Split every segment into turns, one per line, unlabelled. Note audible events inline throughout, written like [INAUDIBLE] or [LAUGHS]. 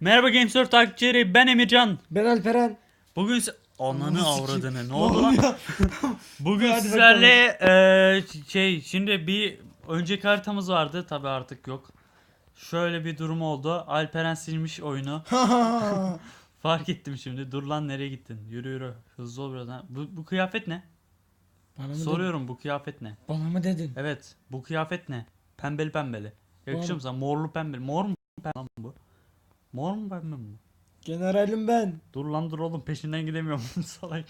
Merhaba Gamesur takipçileri ben Emircan.
Ben Alperen.
Bugün se- Ananı avradını ne oldu lan? [LAUGHS] Bugün
Hadi
sizlerle eee, şey şimdi bir önceki haritamız vardı tabi artık yok. Şöyle bir durum oldu. Alperen silmiş oyunu. [LAUGHS] [LAUGHS] Fark ettim şimdi. Dur lan nereye gittin? Yürü yürü. Hızlı ol biraz. ha. Bu, bu kıyafet ne?
Bana mı
Soruyorum bu kıyafet ne?
Dedin? Bana mı dedin?
Evet bu kıyafet ne? Pembeli pembeli. Yakışır
Mor.
mı sana? Morlu pembeli. Mor mu pembe lan bu? Mor mu pembe mi?
Generalim ben.
Dur lan dur oğlum peşinden gidemiyorum [LAUGHS] salak.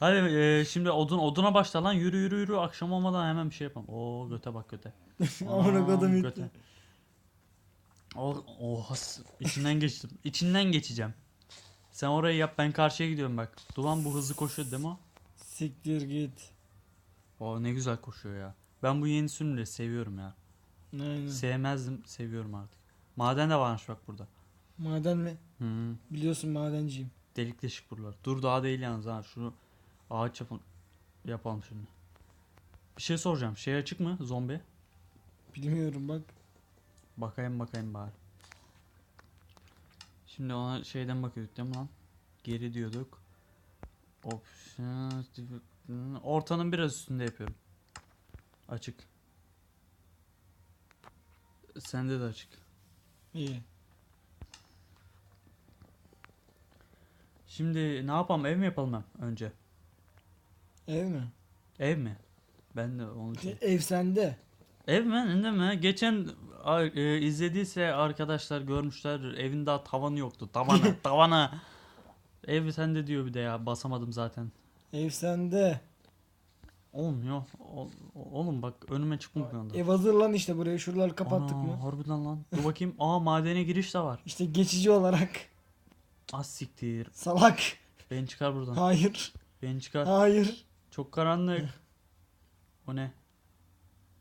Hadi e, şimdi odun oduna başla lan yürü yürü yürü akşam olmadan hemen bir şey yapalım. Oo göte bak göte. [LAUGHS]
Amına kodum
göte.
itti.
Oh, oha içinden geçtim. İçinden geçeceğim. Sen orayı yap ben karşıya gidiyorum bak. Duman bu hızlı koşuyor değil mi o?
Siktir git.
Oo ne güzel koşuyor ya. Ben bu yeni sürümleri seviyorum ya.
Aynen.
Sevmezdim seviyorum artık. Maden de varmış bak burada.
Maden mi?
Hı.
Biliyorsun madenciyim.
Delik deşik buralar. Dur daha değil yalnız ha. Şunu ağaç yapalım. Yapalım şimdi. Bir şey soracağım. Şey açık mı? Zombi.
Bilmiyorum bak.
Bakayım bakayım bari. Şimdi ona şeyden bakıyorduk değil mi lan? Geri diyorduk. Option. Ortanın biraz üstünde yapıyorum. Açık. Sende de açık.
İyi.
Şimdi ne yapalım? Ev mi yapalım hem önce?
Ev mi?
Ev mi? Ben de onu şey.
Ev sende.
Ev mi? Ne mi? Geçen e, izlediyse arkadaşlar görmüşler evin daha tavanı yoktu. Tavanı, [LAUGHS] tavanı. Ev sende diyor bir de ya basamadım zaten.
Ev sende.
Olmuyor. Ol- oğlum bak önüme çıkmıyor bir anda.
Ev hazırlan işte burayı şuraları kapattık
Ana,
mı?
Harbiden lan. Dur bakayım. Aa madene giriş de var.
İşte geçici olarak.
Az siktir.
Salak.
Beni çıkar buradan.
Hayır.
Beni çıkar.
Hayır.
Çok karanlık. O ne?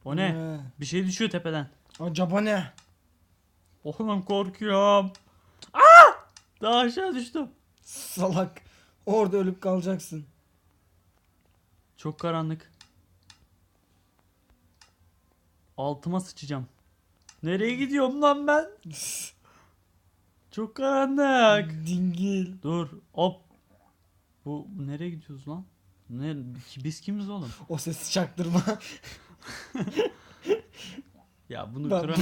O ne?
Ne?
Bir şey düşüyor tepeden.
Acaba ne?
Oğlum korkuyorum. Aa! Daha aşağı düştüm.
Salak. Orada ölüp kalacaksın.
Çok karanlık. Altıma sıçacağım. Nereye gidiyorum lan ben? [LAUGHS] Çok karanlık.
Dingil.
Dur. Hop. Bu bu nereye gidiyoruz lan? Ne biz kimiz oğlum?
O sesi çaktırma. [LAUGHS]
Ya bunu
Ben-
kıran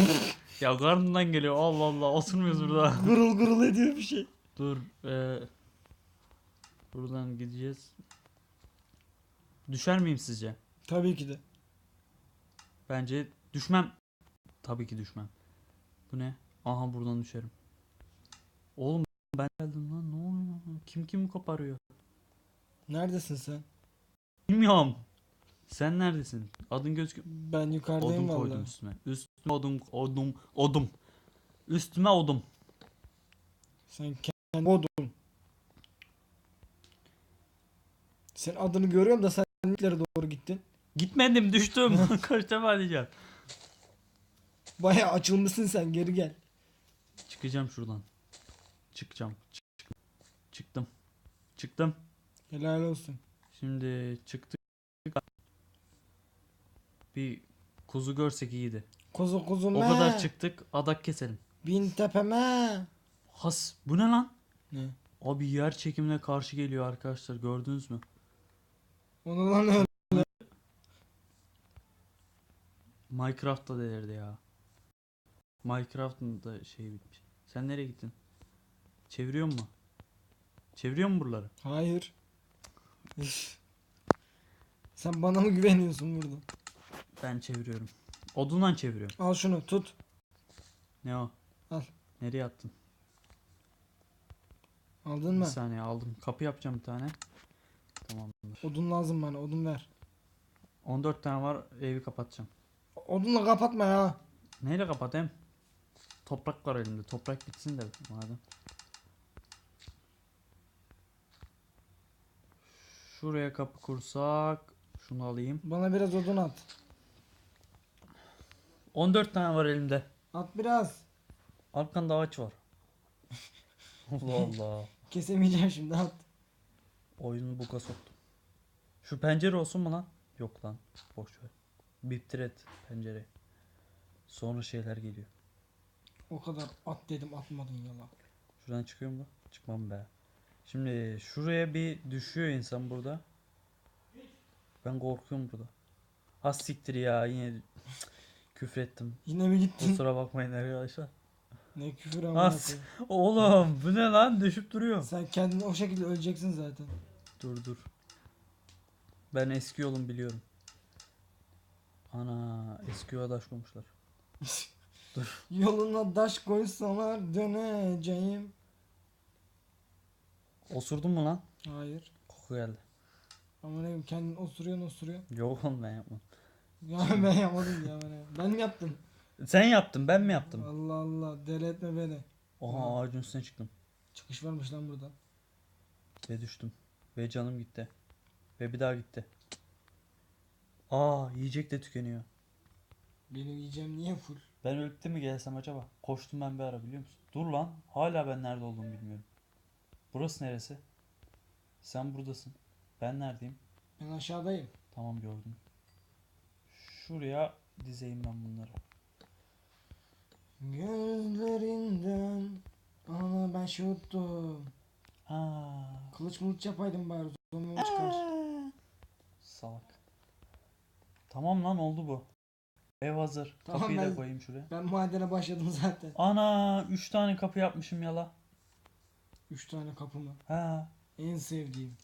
ya karnından geliyor. Allah Allah oturmuyoruz burada. [LAUGHS]
gurul gurul ediyor bir şey.
Dur. eee, buradan gideceğiz. Düşer miyim sizce?
Tabii ki de.
Bence düşmem. Tabii ki düşmem. Bu ne? Aha buradan düşerim. Oğlum ben geldim lan ne oluyor? Kim kimi koparıyor?
Neredesin sen?
Bilmiyorum. Sen neredesin? Adın gözüküyor.
Ben
Odun
yukarıdayım
koydum
valla.
üstüme. Üstüme odum odum odum. Üstüme odum.
Sen kendi odun. Sen adını görüyorum da sen nereye doğru gittin?
Gitmedim düştüm. Kaç defa diyeceğim.
Baya açılmışsın sen geri gel.
Çıkacağım şuradan. Çıkacağım. Çık, çık- Çıktım. Çıktım.
Helal olsun.
Şimdi çıktık. Bir kuzu görsek iyiydi.
Kuzu kuzu
O
me.
kadar çıktık. Adak keselim.
Bin tepeme.
Has. Bu ne lan?
Ne?
Abi yer çekimine karşı geliyor arkadaşlar. Gördünüz mü?
Onu lan öyle.
Minecraft'ta delirdi ya. Minecraft'ın da şeyi bitmiş. Sen nereye gittin? Çeviriyor mu? Çeviriyor mu buraları?
Hayır. Sen bana mı güveniyorsun burada?
Ben çeviriyorum. Odundan çeviriyorum.
Al şunu tut.
Ne o?
Al.
Nereye attın?
Aldın
Bir
mı?
saniye aldım. Kapı yapacağım bir tane. Tamamdır.
Odun lazım bana odun ver.
14 tane var. Evi kapatacağım.
Odunla kapatma ya.
Neyle kapatayım? Toprak var elimde. Toprak bitsin de madem. Şuraya kapı kursak. Şunu alayım.
Bana biraz odun at.
14 tane var elimde.
At biraz.
Arkanda ağaç var. [LAUGHS] Allah Allah.
Kesemeyeceğim şimdi at.
Oyunu buga soktum. Şu pencere olsun mu lan? Yok lan. Boş ver. Biptir et pencereyi. Sonra şeyler geliyor.
O kadar at dedim atmadın yala.
Şuradan çıkıyor mu? Çıkmam be. Şimdi şuraya bir düşüyor insan burada. Ben korkuyorum burada. Az siktir ya yine [LAUGHS] küfrettim.
Yine mi gittin?
Kusura bakmayın arkadaşlar.
ne küfür ama.
As. Oğlum bu ne lan düşüp duruyor.
Sen kendin o şekilde öleceksin zaten.
Dur dur. Ben eski yolum biliyorum. Ana eski yola taş koymuşlar. [LAUGHS]
Yoluna taş koysalar döneceğim.
Osurdun mu lan?
Hayır.
Koku geldi.
Ama ne bileyim kendin osuruyorsun osuruyorsun.
Yok oğlum ben yapmadım.
Ya ben [LAUGHS] yapmadım ya ben. Ben yaptım?
Sen yaptın ben mi yaptım?
Allah Allah deli etme beni.
Oha ağacın üstüne çıktım.
Çıkış varmış lan burada.
Ve düştüm. Ve canım gitti. Ve bir daha gitti. Aa yiyecek de tükeniyor.
Benim yiyeceğim niye full?
Ben ölüp de mi gelsem acaba? Koştum ben bir ara biliyor musun? Dur lan. Hala ben nerede olduğumu bilmiyorum. Burası neresi? Sen buradasın. Ben neredeyim?
Ben aşağıdayım.
Tamam gördüm. Şuraya dizeyim ben bunları.
Gözlerinden Ana ben şey unuttum.
Aa,
Kılıç mılıç yapaydım bari. Zombi çıkar.
salak. Tamam lan oldu bu. Ev hazır.
Tamam,
Kapıyı da
ben-
koyayım şuraya.
Ben madene başladım zaten.
Ana 3 tane kapı yapmışım yala.
Üç tane kapı mı?
Ha.
En sevdiğim.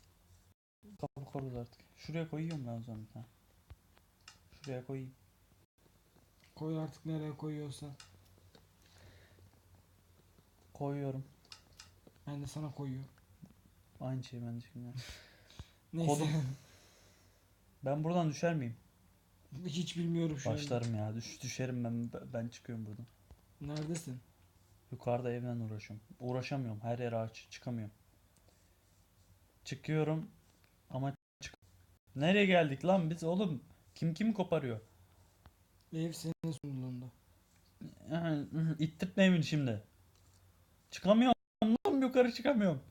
Kapı koruz artık. Şuraya koyuyorum ben o zaman bir tane. Şuraya koyayım.
Koy artık nereye koyuyorsan.
Koyuyorum.
Ben de sana koyuyorum.
Aynı şey ben de şimdi. [LAUGHS]
Neyse.
Kodum. Ben buradan düşer miyim?
Hiç bilmiyorum şu anda.
Başlarım ya. Düş, düşerim ben. Ben çıkıyorum buradan.
Neredesin?
Yukarıda evden uğraşıyorum. Uğraşamıyorum. Her yer ağaç. Çıkamıyorum. Çıkıyorum ama çık. Nereye geldik lan biz oğlum? Kim kimi koparıyor?
Ev senin sunumunda. [LAUGHS]
İttirtme evini şimdi. Çıkamıyorum lan yukarı çıkamıyorum.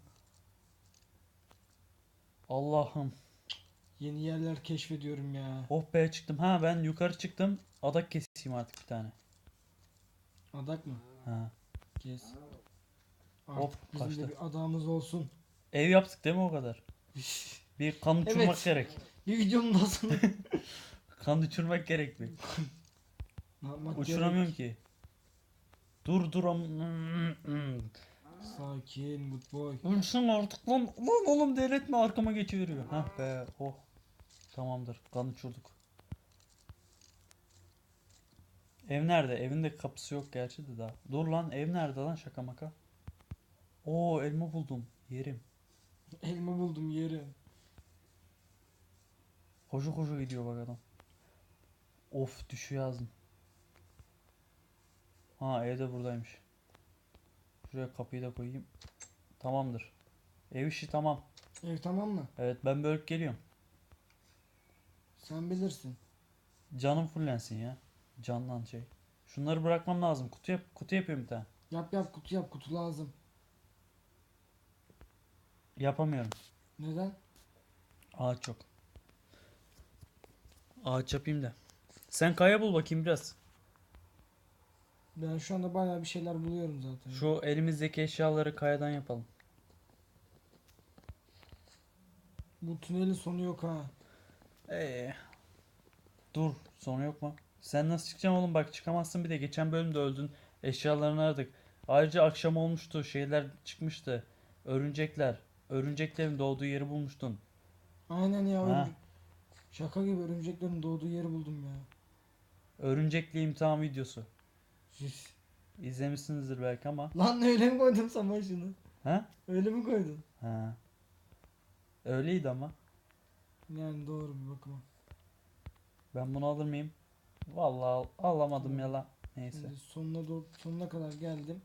Allah'ım.
Yeni yerler keşfediyorum ya.
Oh be çıktım. Ha ben yukarı çıktım. Adak keseyim artık bir tane.
Adak mı?
Ha.
Kes.
Hop,
Artık bizim
kaçtı.
de bir adamız olsun.
Ev yaptık değil mi o kadar? [LAUGHS] Bir kan uçurmak
Evet.
gerek.
bir videonun daha sonra. [LAUGHS]
Kan uçurmak gerek. [LAUGHS]
Ne yapmak
Uçuramıyorum ki. Dur dur am.
gerek? Sakin good boy.
Uçsun artık lan. Lan oğlum devretme arkama geçiveriyor. Hah be oh. Tamamdır. Kan uçurduk. Ev nerede? Evin de kapısı yok gerçi de daha. Dur lan ev nerede lan şaka maka. Oo elma buldum. Yerim.
Elma buldum yeri.
Koşu koşu gidiyor bak adam. Of düşüyor yazdım. Ha ev de buradaymış. Şuraya kapıyı da koyayım. Tamamdır. Ev işi tamam.
Ev tamam mı?
Evet ben bölüp geliyorum.
Sen bilirsin.
Canım fullensin ya. Canlan şey. Şunları bırakmam lazım. Kutu yap kutu yapıyorum bir tane.
Yap yap kutu yap kutu lazım.
Yapamıyorum.
Neden?
Ağaç yok. Ağaç yapayım da. Sen kaya bul bakayım biraz.
Ben şu anda bayağı bir şeyler buluyorum zaten.
Şu elimizdeki eşyaları kayadan yapalım.
Bu tünelin sonu yok ha.
Ee, dur sonu yok mu? Sen nasıl çıkacaksın oğlum bak çıkamazsın bir de geçen bölümde öldün eşyalarını aradık. Ayrıca akşam olmuştu şeyler çıkmıştı. Örümcekler. Örümceklerin doğduğu yeri bulmuştun.
Aynen ya.
Ha.
Şaka gibi örümceklerin doğduğu yeri buldum ya.
Örümcekli imtihan videosu.
Üf.
İzlemişsinizdir belki ama.
Lan öyle mi koydun sen başını?
Ha?
Öyle mi koydun?
Ha. Öyleydi ama.
Yani doğru bir bakıma.
Ben bunu alır mıyım? Vallahi al- alamadım ya lan. Neyse.
Şimdi sonuna doğru, sonuna kadar geldim.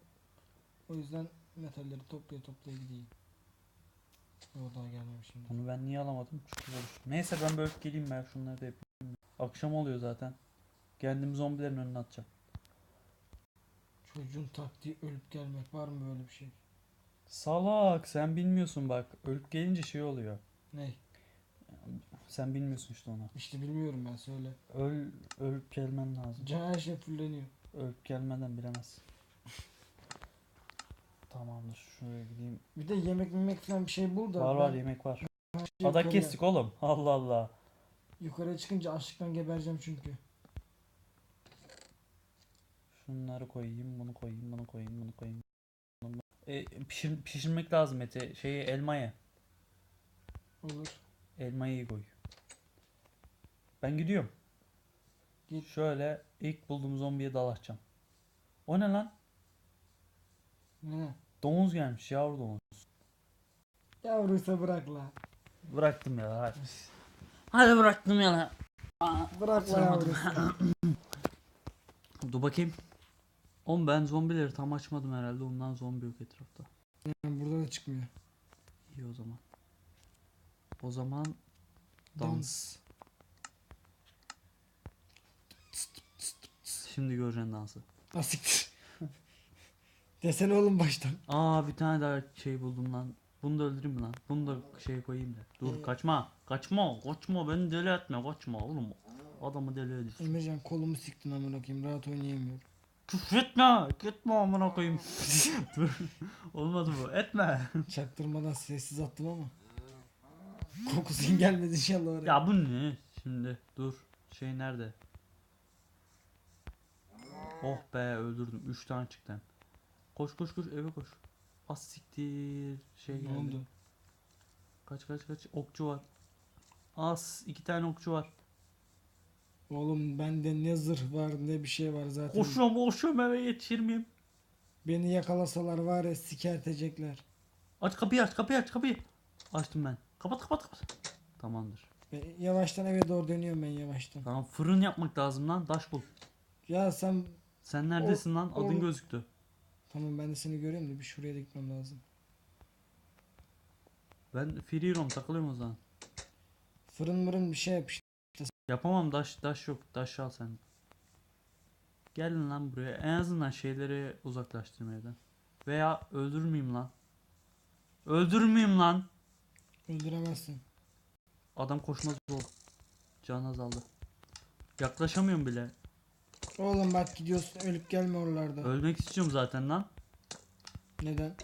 O yüzden metalleri toplaya toplaya gideyim. Yok daha gelmemişim.
Bunu ben niye alamadım? Çünkü boş. Neyse ben bölüp geleyim ben şunları da yapayım. Akşam oluyor zaten. Kendimi zombilerin önüne atacağım.
Çocuğun taktiği ölüp gelmek var mı böyle bir şey?
Salak sen bilmiyorsun bak. Ölüp gelince şey oluyor.
Ne?
Sen bilmiyorsun işte onu.
İşte bilmiyorum ben söyle.
Öl, ölüp gelmen lazım.
Can her şey fulleniyor.
Ölüp gelmeden bilemezsin. [LAUGHS] Tamamdır. Şuraya gideyim.
Bir de yemek yemek falan bir şey bul da.
Var var
ben
yemek var.
yukarıya-
Adak kestik oğlum. Allah Allah.
Yukarıya çıkınca açlıktan gebereceğim çünkü.
Şunları koyayım, bunu koyayım, bunu koyayım, bunu koyayım. Bunu- E, pişir, pişirmek lazım eti. Şeyi elmayı.
Olur.
Elmayı koy. Ben gidiyorum.
Git.
Şöyle ilk bulduğum zombiye dalaşacağım. O ne lan?
Ne?
Domuz gelmiş yavru domuz.
Yavruysa bırak la.
Bıraktım ya hadi. Hadi bıraktım ya lan.
Bırak la yavrusu. [COUGHS]
Dur bakayım. Oğlum ben zombileri tam açmadım herhalde ondan zombi yok etrafta.
Yani burada da çıkmıyor.
İyi o zaman. O zaman dans.
Dans.
Şimdi göreceksin dansı.
Asiktir. Desene oğlum baştan.
Aa bir tane daha şey buldum lan. Bunu da öldüreyim mi lan? Bunu da şey koyayım da. Dur
Ee,
kaçma. Kaçma. Kaçma. Beni deli etme. Kaçma oğlum. Adamı deli ediyorsun.
Emrecan kolumu siktin amına koyayım. Rahat oynayamıyorum.
Küfür etme. Gitme amına koyayım. [LAUGHS] Dur. Olmadı bu. Etme.
Çaktırmadan sessiz attım ama. Kokusun gelmedi inşallah oraya.
Ya bu ne? Şimdi dur. Şey nerede? Oh be öldürdüm. 3 tane çıktı. Koş koş koş eve koş. Az siktir. Şey
ne
geldi.
oldu?
Kaç kaç kaç. Okçu var. Az. iki tane okçu var.
Oğlum bende ne zırh var ne bir şey var zaten.
Koşuyorum koşuyorum eve yetişir miyim?
Beni yakalasalar var ya sikertecekler.
Aç kapıyı aç kapıyı aç kapıyı. Açtım ben. Kapat kapat kapat. Tamamdır.
Ben yavaştan eve doğru dönüyorum ben yavaştan.
Tamam fırın yapmak lazım lan. Taş bul.
Ya sen
Sen neredesin lan? Adın
oğlum.
gözüktü.
tamam ben de seni görüyorum da bir şuraya da gitmem lazım.
Ben free roam takılıyorum o zaman.
Fırın mırın bir şey yap işte.
Yapamam daş daş yok. Daş al sen. Gelin lan buraya. En azından şeyleri uzaklaştırma evden. Veya öldürmeyeyim lan. Öldürmeyeyim lan.
Öldüremezsin.
Adam koşmaz oldu. Can azaldı. Yaklaşamıyorum bile.
Oğlum bak gidiyorsun ölüp gelme oralarda.
Ölmek istiyorum zaten lan.
Neden?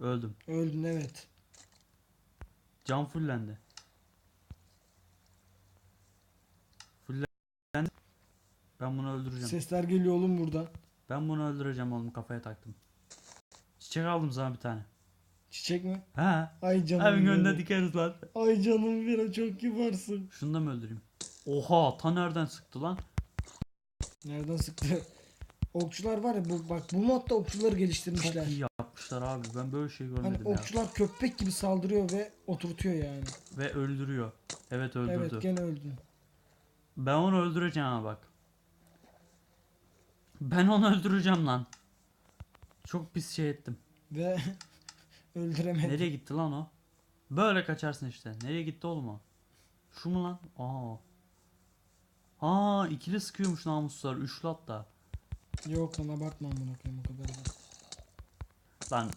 Öldüm.
Öldün evet.
Can fullendi. Fullendi. Ben bunu öldüreceğim.
Sesler geliyor oğlum buradan.
Ben bunu öldüreceğim oğlum kafaya taktım. Çiçek aldım sana bir tane.
Çiçek mi?
He.
Ay canım
önünde
benim.
dikeriz lan.
Ay canım bir çok kibarsın.
Şunu da mı öldüreyim? Oha ta nereden sıktı lan?
Nereden sıktı? Okçular var ya bu bak bu modda okçuları
Çok
geliştirmişler.
iyi yapmışlar abi. Ben böyle şey
Hani
görmedim ya.
okçular köpek gibi saldırıyor ve oturtuyor yani.
Ve öldürüyor. Evet öldürdü.
Evet gene öldün.
Ben onu öldüreceğim ha bak. Ben onu öldüreceğim lan. Çok pis şey ettim.
Ve [LAUGHS] öldüremedin.
Nereye gitti lan o? Böyle kaçarsın işte. Nereye gitti oğlum o? Şu mu lan? Aa. Aa ikili sıkıyormuş namussuzlar. Üçlü hatta.
Yok lan abartma amına koyayım o kadar da.
Lan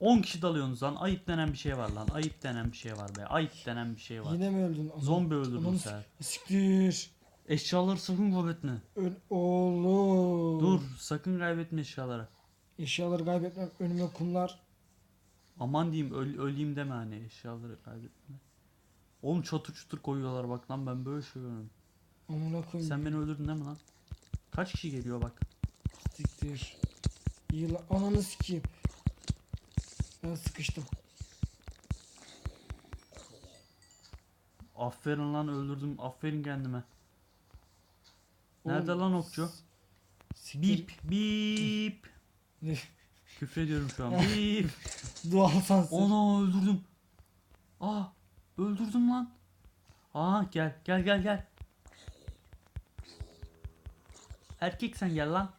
10 kişi dalıyorsunuz lan. Ayıp denen bir şey var lan. Ayıp denen bir şey var be. Ayıp denen bir şey var.
Yine mi öldün? Aman-
Zombi öldürdün sen.
Siktir.
Eşyaları sakın kaybetme.
Öl oğlum.
Dur sakın kaybetme eşyaları.
Eşyaları kaybetmem. Önüme kumlar.
Aman diyeyim öl- öleyim deme hani eşyaları kaybetme. Oğlum çatır çutur koyuyorlar bak lan ben böyle şey görüyorum.
Amına koyayım.
Sen beni öldürdün değil mi lan? Kaç kişi geliyor bak.
Siktir. İyi lan. Ananı sikeyim. Ben sıkıştım.
Aferin lan öldürdüm. Aferin kendime. Nerede
Oğlum,
lan okçu?
Siktir.
Bip bip.
Ne?
Küfrediyorum şu an. [LAUGHS] Bip.
Doğal sansür.
Onu öldürdüm. Aa öldürdüm lan. Aa gel gel gel gel. Erkek sen gel lan.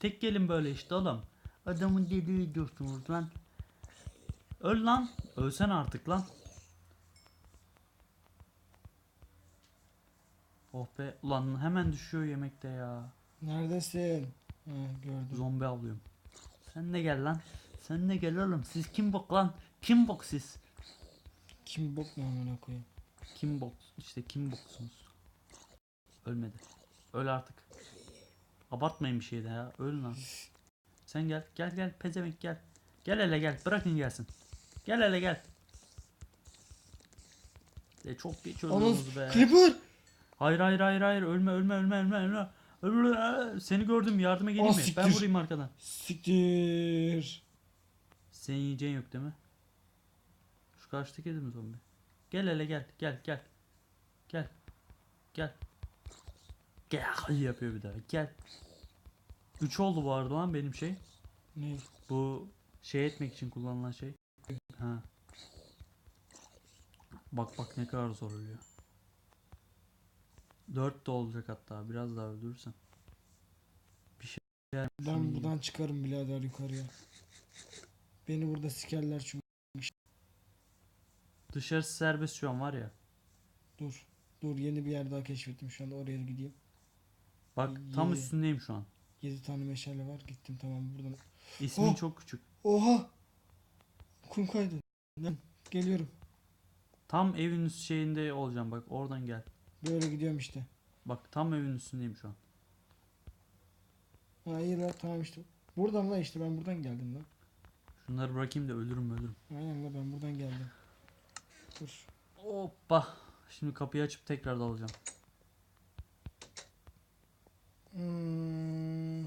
Tek gelin böyle işte oğlum. Adamın dediği diyorsunuz lan. Öl lan. Ölsen artık lan. Oh be ulan hemen düşüyor yemekte ya.
Neredesin? Ha, gördüm.
Zombi avlıyorum. Sen de gel lan. Sen de gel oğlum. Siz kim bok lan? Kim bok siz?
Kim bok ne amına koyayım?
Kim bok işte kim boksunuz? Ölmedi. Öl artık. Abartmayın bir şeyde ya. Öl lan. Sen gel. Gel gel pezevenk gel. Gel hele gel. Bırakın gelsin. Gel hele gel. E çok geç öldünüz be.
Creeper.
Hayır hayır hayır hayır ölme ölme ölme ölme ölme. Ölme. Seni gördüm yardıma geleyim
Ah,
mi? Ben vurayım arkadan.
Siktir.
Senin yiyeceğin yok değil mi? Şu karşıdaki de mi zombi? Gel hele gel gel gel. Gel. Gel. Gel yapıyor bir daha. Gel. 3 oldu bu arada lan benim şey.
Ne?
Bu şey etmek için kullanılan şey. Ha. Bak bak ne kadar zor ölüyor. 4 de olacak hatta biraz daha öldürürsen.
Ben buradan çıkarım birader yukarıya. Beni burada sikerler çünkü.
Dışarısı serbest şu an var ya.
Dur. Dur yeni bir yer daha keşfettim şu anda oraya gideyim.
Bak tam üstündeyim şu an.
7 tane meşale var. Gittim tamam buradan.
İsmin
Oh.
çok küçük.
Oha! Kum kaydı. Lan, Geliyorum.
Tam evin üst şeyinde olacağım bak oradan gel.
Böyle gidiyorum işte.
Bak tam evin üstündeyim şu an.
Hayır lan tamam işte. Buradan lan işte ben buradan geldim lan.
Şunları bırakayım da ölürüm ölürüm.
Aynen lan ben buradan geldim. Dur.
Hoppa. Şimdi kapıyı açıp tekrar dalacağım.
Hmm.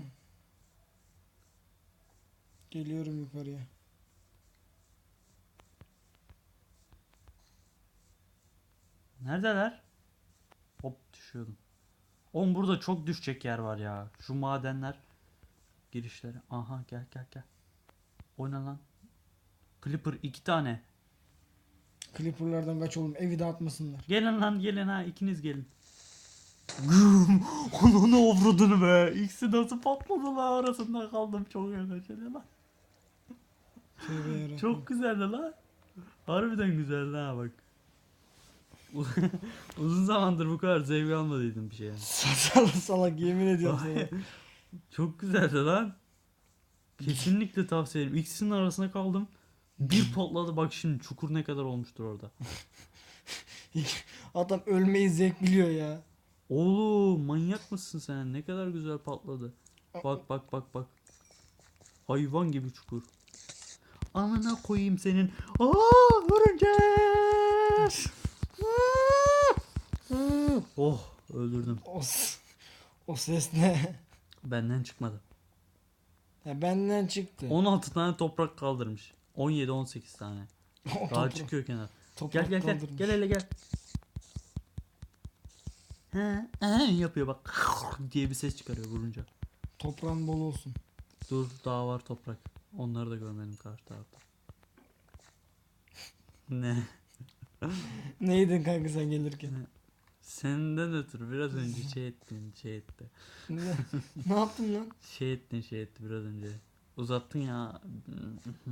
Geliyorum yukarıya.
Neredeler? Hop düşüyordum. Oğlum burada çok düşecek yer var ya. Şu madenler. Girişleri. Aha gel gel gel. O ne lan? Clipper iki tane.
Clipper'lardan kaç oğlum evi dağıtmasınlar.
Gelin lan gelin ha ikiniz gelin. Güm. Ananı avradını be. İkisi nasıl patladı lan arasında kaldım çok eğlenceli lan.
Tövbe.
Çok güzeldi lan. Harbiden güzeldi ha bak. [LAUGHS] Uzun zamandır bu kadar zevk almadıydım bir şeye.
salak salak yemin ediyorum sana. [LAUGHS]
Çok güzeldi lan. Kesinlikle tavsiye ederim. İkisinin arasında kaldım. Bir patladı bak şimdi çukur ne kadar olmuştur orada. [LAUGHS]
Adam ölmeyi zevk biliyor ya.
Oğlum manyak mısın sen? Ne kadar güzel patladı. Bak bak bak bak. Hayvan gibi çukur. Amına koyayım senin. Aa örümcek. [LAUGHS] oh öldürdüm.
O, o ses ne?
Benden çıkmadı.
Ya benden çıktı.
16 tane toprak kaldırmış. 17 18 tane. [LAUGHS] Daha çıkıyor kenar.
toprak
Gel gel gel.
kaldırmış.
Gel hele gel. He, he yapıyor bak. [LAUGHS] diye bir ses çıkarıyor vurunca.
Toprağın bol olsun.
Dur daha var toprak. Onları da görmedim karşı tarafta. [LAUGHS] ne?
Neydin kanka sen gelirken?
Senden ötürü biraz önce şey ettin şey etti.
ne, ne yaptın lan?
Şey ettin şey etti biraz önce. Uzattın ya.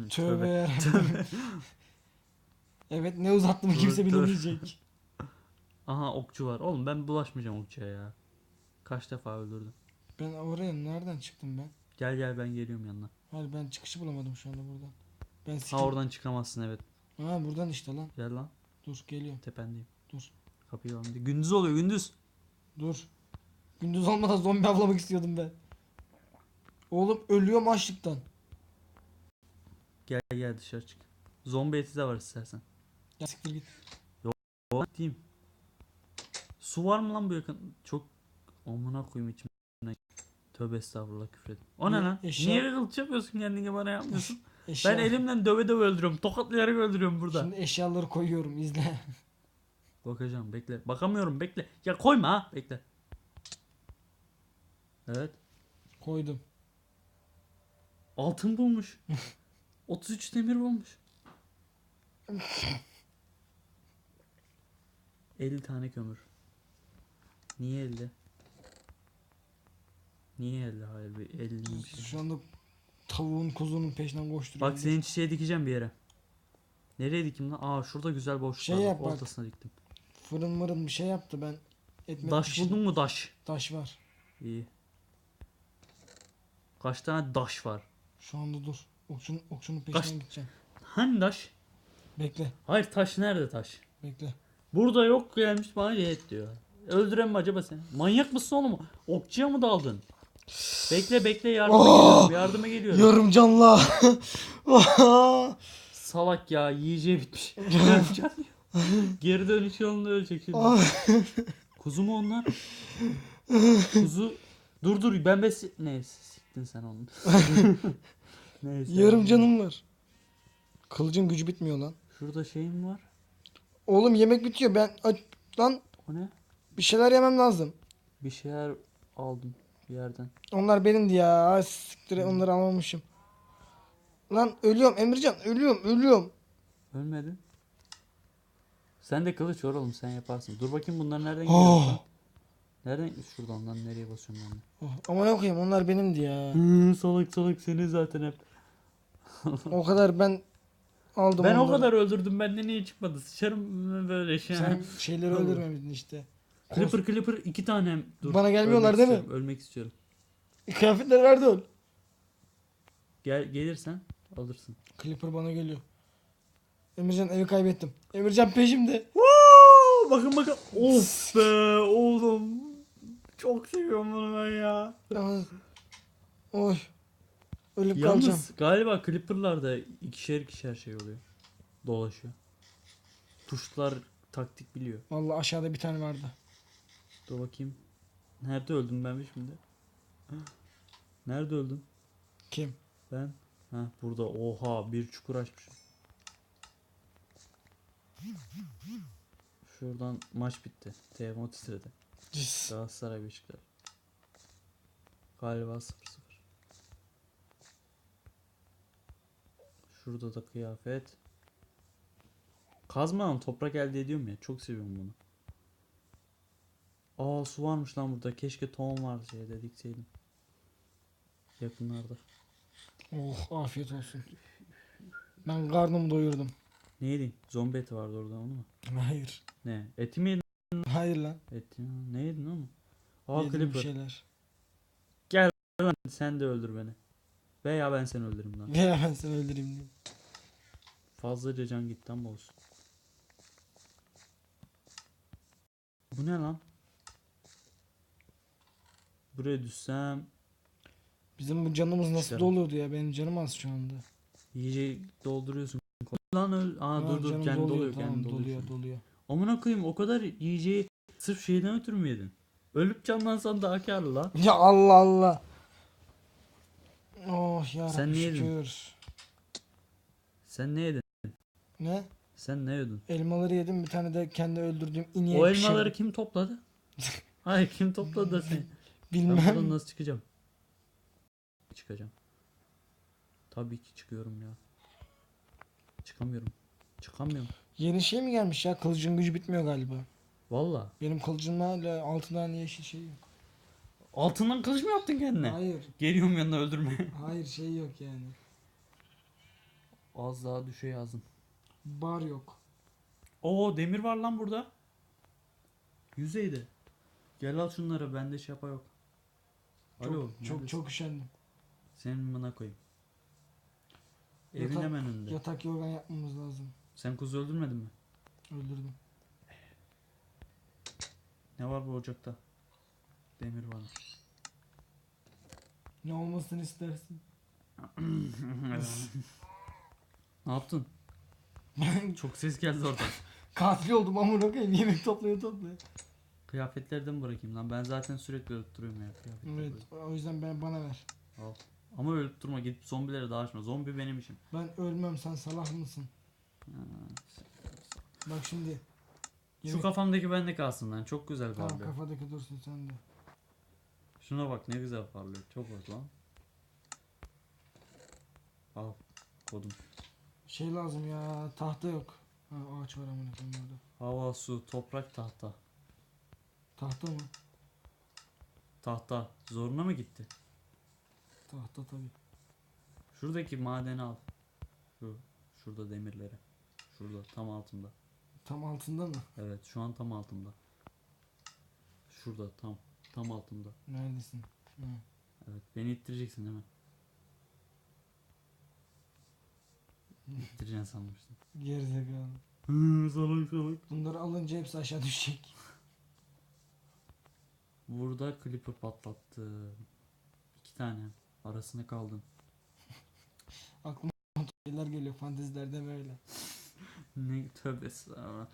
Tövbe yarabbim. evet ne uzattım
Dur,
kimse
dur.
bilemeyecek.
Aha okçu var. Oğlum ben bulaşmayacağım okçuya ya. Kaç defa öldürdüm.
Ben oraya nereden çıktım ben?
Gel gel ben geliyorum yanına.
Hayır ben çıkışı bulamadım şu anda buradan. Ben
Ha
sikim.
oradan çıkamazsın evet.
Ha buradan işte lan.
Gel lan.
Dur geliyorum.
Tependeyim.
Dur.
Kapıyı var. Gündüz oluyor gündüz.
Dur. Gündüz olmadan zombi avlamak istiyordum ben. Oğlum ölüyorum açlıktan.
Gel gel dışarı çık. Zombi eti de var istersen.
Ya siktir git.
O diyeyim. Su var mı lan bu yakın? Çok amına koyayım içimden. Tövbe estağfurullah küfredim. O ne
Ne?
lan?
Eşya-
Niye kılıç yapıyorsun kendine bana yapmıyorsun? [LAUGHS]
Eşya.
ben elimden döve döve öldürüyorum. Tokatlayarak öldürüyorum burada.
Şimdi eşyaları koyuyorum izle. [LAUGHS]
Bakacağım bekle. Bakamıyorum bekle. Ya koyma ha bekle. Evet.
Koydum.
Altın bulmuş. [LAUGHS] 33 demir bulmuş. 50 tane kömür. Niye 50? Niye 50? Hayır bir 50'ymiş.
Şu anda tavuğun kuzunun peşinden koşturuyorum.
Bak senin çiçeği dikeceğim bir yere. Nereye dikeyim lan? Aa şurada güzel boşluk
Şey
var. bak,
yap bak.
Ortasına diktim.
Fırın mırın bir şey yaptı ben. Etmek
Daş
pişirdim.
buldun mu daş?
Taş var.
İyi. Kaç tane daş var?
Şu anda dur. Okçunun, okçunun peşinden
Kaç-
gideceğim.
Hani daş?
Bekle.
Hayır taş nerede taş?
Bekle.
Burada yok gelmiş bana şey et diyor. Öldüren mi acaba seni? Manyak mısın oğlum? Okçuya mı daldın? Bekle bekle yardıma
Oh!
geliyorum. Yardıma geliyorum.
Yarım canla. [LAUGHS]
Salak ya yiyeceği bitmiş. [LAUGHS] Yarım can. Geri dönüş yolunda ölecek şimdi. Kuzu mu onlar? Kuzu. Dur dur ben bes... Neyse siktin sen onu. [LAUGHS] Neyse.
Yarım canım var. Kılıcın gücü bitmiyor lan.
Şurada şeyim var.
Oğlum yemek bitiyor. Ben aç... lan
O ne?
Bir şeyler yemem lazım.
Bir şeyler aldım bir yerden.
Onlar benimdi ya. Ay, Siktir onları almamışım. Lan ölüyorum Emircan ölüyorum ölüyorum.
Ölmedin. Sen de kılıç var oğlum sen yaparsın. Dur bakayım bunlar nereden geliyor? lan?
Oh.
Nereden şuradan lan nereye basıyorum ben de?
Oh, Ama ne koyayım onlar benimdi ya.
Hı, salak salak seni zaten hep.
o kadar ben aldım
Ben o
onları.
kadar öldürdüm bende niye çıkmadı? Sıçarım böyle şey.
Sen şeyleri
Tamam.
öldürmemedin işte.
Clipper Clipper iki tane. Dur.
Bana gelmiyorlar
ölmek
değil mi?
Ölmek istiyorum.
Kıyafetleri nerede ol?
Gel gelirsen alırsın.
Clipper bana geliyor. Emircan evi kaybettim. Emircan peşimde.
Woo! Bakın bakın. Of [LAUGHS] be oğlum. Çok seviyorum bunu ben ya.
Oy. Ölüp kalacağım.
Yalnız galiba Clipper'larda ikişer ikişer şey oluyor. Dolaşıyor. Tuşlar taktik biliyor.
Vallahi aşağıda bir tane vardı.
Dur bakayım. Nerede öldüm ben şimdi? [GASPS] Nerede öldüm?
Kim?
Ben. Ha burada. Oha bir çukur açmışım. Şuradan maç bitti. TMO titredi. Galatasaray Beşiktaş. Galiba 0-0. Şurada da kıyafet. Kazma toprak elde ediyorum ya. Çok seviyorum bunu. Aa su varmış lan burada. Keşke tohum vardı şeyde dikseydim. Yakınlarda.
Oh afiyet olsun. Ben karnımı doyurdum.
Ne yedin? Zombi eti vardı orada onu mu?
Hayır.
Ne? Eti mi yedin?
Hayır lan.
Eti mi? Ne yedin onu? Aa
Yedim bir
Clipper.
şeyler.
Sen de öldür beni. Veya ben seni öldürürüm lan.
Veya ben seni öldüreyim diye.
Fazlaca can gitti ama olsun. Bu ne lan? Buraya düşsem
Bizim bu canımız nasıl
Güzel.
doluyordu ya? Benim canım az şu anda.
iyice dolduruyorsun. Lan öl. Aa dur dur
canım
kendi doluyor,
tamam,
kendi doluyor.
doluyor doluyor.
Amına koyayım o kadar yiyeceği sırf şeyden ötürü mü yedin? Ölüp canlansan daha karlı lan. [LAUGHS]
Ya Allah Allah. Oh ya
Sen ne yedin? Sen ne yedin?
Ne?
Sen ne yedin?
Elmaları yedim bir tane de kendi öldürdüğüm ineğe
O
pişirdim.
elmaları kim topladı? [LAUGHS] Hayır kim topladı da seni? [LAUGHS] Ben
Bilmem.
buradan nasıl çıkacağım? Çıkacağım. Tabii ki çıkıyorum ya. Çıkamıyorum. Çıkamıyorum.
Yeni şey mi gelmiş ya? Kılıcın gücü bitmiyor galiba.
Valla.
Benim kılıcımla hala altından yeşil şey yok.
Altından kılıç mı yaptın kendine?
Hayır.
Geliyorum yanına öldürme. [LAUGHS]
Hayır şey yok yani.
Az daha düşe yazdım.
Bar yok.
Oo demir var lan burada. Yüzeyde. Gel al şunları bende şapa yok. Alo.
Çok çok,
neredesin?
çok üşendim.
Senin mına koyayım. Evin
Yatak-
hemen önünde.
Yatak yorgan yapmamız lazım.
Sen kuzu öldürmedin mi?
Öldürdüm.
Ne var bu ocakta? Demir var.
Ne olmasını istersin? [CLEARS THROAT]
ne yaptın? Çok ses geldi oradan. [LAUGHS]
Katil oldum amına koyayım yemek topluyor topluyor.
Kıyafetlerden bırakayım lan. Ben zaten sürekli ölüp duruyorum ya kıyafetleri.
Evet o yüzden ben bana ver.
Al. Ama ölüp durma gidip zombilere dağışma. Zombi benim işim.
Ben ölmem sen salak mısın?
Ha,
Bak şimdi.
Şu
Yemek-
kafamdaki bende kalsın lan. Çok güzel
Tamam
parlıyor.
kafadaki dursun sen de.
Şuna bak ne güzel parlıyor. Çok hoş lan. Al. Kodum.
Şey lazım ya tahta yok. Ha ağaç var amına koyayım orada.
Hava, su, toprak, tahta.
Tahta mı?
Tahta. Zoruna mı gitti?
Tahta tabi.
Şuradaki madeni al. Şu. Şurada demirleri. Şurada tam altında.
Tam altında mı?
Evet şu an tam altında. Şurada tam. Tam altında.
Neredesin? Hı.
Evet beni ittireceksin mi? [LAUGHS] İttireceksin sanmıştım.
Gerizekalı.
Hı salak salak.
Bunları alınca hepsi aşağı düşecek.
Burada klipi patlattı. iki tane. Arasında kaldım. [LAUGHS]
Aklıma şeyler geliyor fantezilerde böyle. [LAUGHS]
Ne tövbe estağfurullah.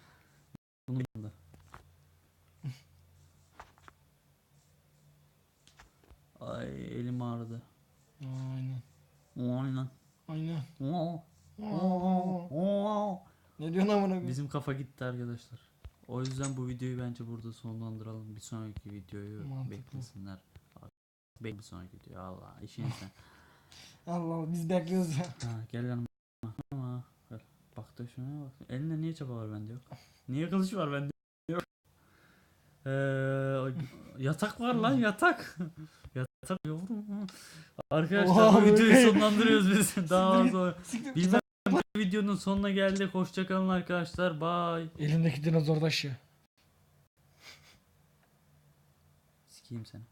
Bunu da. [LAUGHS] Ay elim ağrıdı.
Aynen.
Aynen.
Aynen.
Oo,
Oo.
oo.
Ne diyorsun amına?
Bizim kafa gitti arkadaşlar. O yüzden bu videoyu bence burada sonlandıralım. Bir sonraki videoyu
Mantıklı.
beklesinler. Bek bir sonraki video. Allah işin sen.
Allah [LAUGHS] Allah biz bekliyoruz ya.
ha, gel yanıma. Ama. Bak da şuna bak. Elinde niye çapa var bende yok? Niye kılıç var bende yok? Ee, yatak var lan yatak. [LAUGHS] yatak yavrum. Arkadaşlar
Oha,
bu videoyu sonlandırıyoruz biz. [LAUGHS] Daha.
Siktir.
Bilmem videonun sonuna geldik. Hoşçakalın arkadaşlar. Bye.
Elimdeki dinozor taşı.
Sikeyim seni.